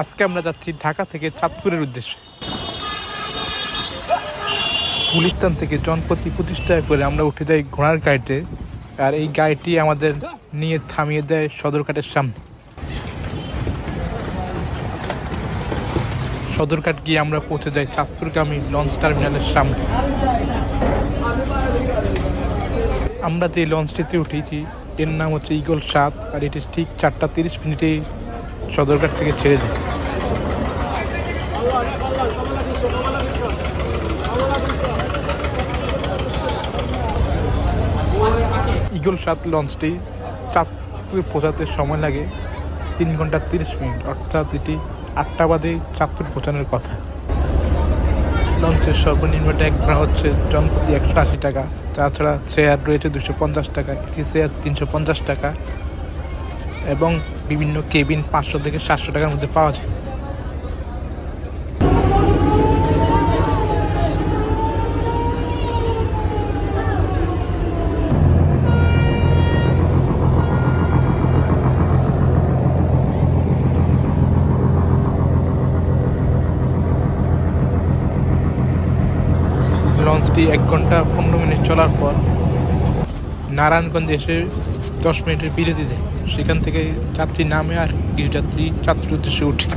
আজকে আমরা যাচ্ছি ঢাকা থেকে চাঁদপুরের উদ্দেশ্যে। গুলিস্তান থেকে পঁচিশ টাকা করে আমরা উঠে যাই ঘোড়ার গাড়িতে। আর এই গাড়িটি আমাদের নিয়ে থামিয়ে দেয় সদরঘাটের সামনে। সদরঘাট গিয়ে আমরা পৌঁছে যাই চাঁদপুরগামী লঞ্চ টার্মিনালের সামনে। আমরা যে লঞ্চটিতে উঠেছি, এর নাম হচ্ছে ইগল সাত, আর এটি ঠিক চারটা তিরিশ মিনিটেই সদরঘাট থেকে ছেড়ে যায়। ইগল সাত লঞ্চটি চাঁদপুর পৌঁছাতে সময় লাগে তিন ঘণ্টা তিরিশ মিনিট, অর্থাৎ এটি আটটা বাদে চাঁদপুর পৌঁছানোর কথা। লঞ্চের সর্বনিম্ন ট্যাগ ভাড়া হচ্ছে জনপ্রতি একশো আশি টাকা, তাছাড়া চেয়ার রয়েছে দুশো পঞ্চাশ টাকা, এসি চেয়ার তিনশো পঞ্চাশ টাকা, এবং বিভিন্ন কেবিন পাঁচশো থেকে সাতশো টাকার মধ্যে পাওয়া যায়। লঞ্চটি এক ঘণ্টা পনেরো মিনিট চলার পর নারায়ণগঞ্জে এসে দশ মিনিটের বিরতি দেয় সেখান থেকে যাত্রী নামে আর কিছু যাত্রী উদ্দেশ্যে উঠে।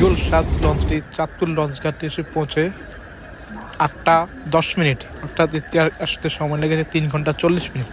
ইগল সাত লঞ্চটি, চাঁদপুর লঞ্চ ঘাটে এসে পৌঁছে আটটা দশ মিনিট। অর্থাৎ আসতে সময় লেগেছে তিন ঘণ্টা চল্লিশ মিনিট।